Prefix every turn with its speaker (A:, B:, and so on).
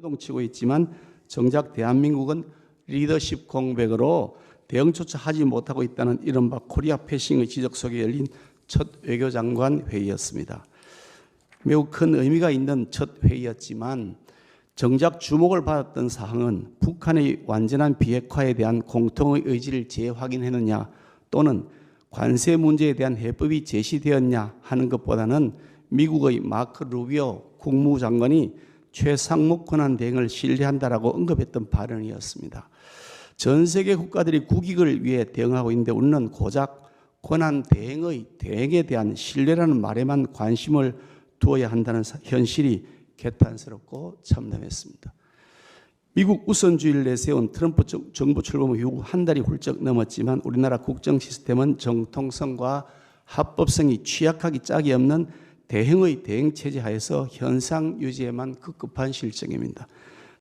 A: 동치고 있지만 정작 대한민국은 리더십 공백으로 대응조차 하지 못하고 있다는 이른바 코리아 패싱의 지적 속에 열린 첫 외교장관 회의였습니다. 매우 큰 의미가 있는 첫 회의였지만 정작 주목을 받았던 사항은 북한의 완전한 비핵화에 대한 공통의 의지를 재확인했느냐 또는 관세 문제에 대한 해법이 제시되었냐 하는 것보다는 미국의 마크 루비오 국무장관이 최상목 권한 대행을 신뢰한다라고 언급했던 발언이었습니다. 전 세계 국가들이 국익을 위해 대응하고 있는데 우리는 고작 권한 대행의 대행에 대한 신뢰라는 말에만 관심을 두어야 한다는 사- 현실이 개탄스럽고 참담했습니다. 미국 우선주의를 내세운 트럼프 정- 정부 출범 이후 한 달이 훌쩍 넘었지만 우리나라 국정 시스템은 정통성과 합법성이 취약하기 짝이 없는 대행의 대행 체제 하에서 현상 유지에만 급급한 실정입니다.